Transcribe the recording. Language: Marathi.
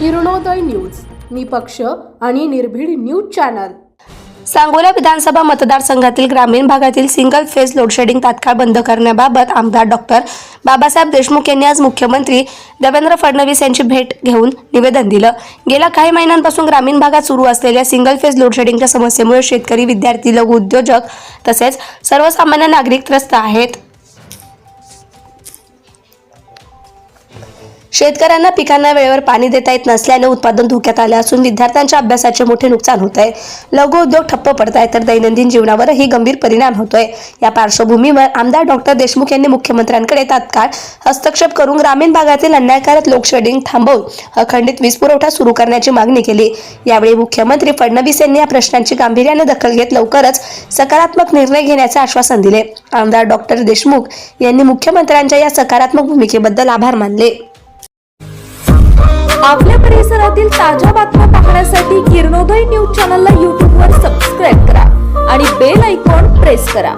किरणोदय न्यूज निपक्ष आणि निर्भीड न्यूज चॅनल. सांगोला विधानसभा मतदारसंघातील ग्रामीण भागातील सिंगल फेज लोडशेडिंग तात्काळ बंद करण्याबाबत आमदार डॉक्टर बाबासाहेब देशमुख यांनी आज मुख्यमंत्री देवेंद्र फडणवीस यांची भेट घेऊन निवेदन दिलं. गेल्या काही महिन्यांपासून ग्रामीण भागात सुरू असलेल्या सिंगल फेज लोडशेडिंगच्या समस्येमुळे शेतकरी विद्यार्थी लघु उद्योजक तसेच सर्वसामान्य नागरिक त्रस्त आहेत. शेतकऱ्यांना पिकांना वेळेवर पाणी देता येत नसल्याने उत्पादन धोक्यात आले असून विद्यार्थ्यांच्या अभ्यासाचे मोठे नुकसान होत आहे लघु उद्योग ठप्प पडत आहे तर दैनंदिन जीवनावरही गंभीर परिणाम होतोय. या पार्श्वभूमीवर आमदार डॉक्टर देशमुख यांनी मुख्यमंत्र्यांकडे तात्काळ हस्तक्षेप करून ग्रामीण भागातील अन्यायकारक लोकशेडिंग थांबवून अखंडित वीज पुरवठा सुरू करण्याची मागणी केली. यावेळी मुख्यमंत्री फडणवीस यांनी या प्रश्नांची गांभीर्याने दखल घेत लवकरच सकारात्मक निर्णय घेण्याचे आश्वासन दिले. आमदार डॉक्टर देशमुख यांनी मुख्यमंत्र्यांच्या या सकारात्मक भूमिकेबद्दल आभार मानले. आपल्या परिसरातील ताज्या बातम्या पाहण्यासाठी किरणोदय न्यूज चॅनलला यूट्यूबवर सबस्क्राईब करा आणि बेल आयकॉन प्रेस करा.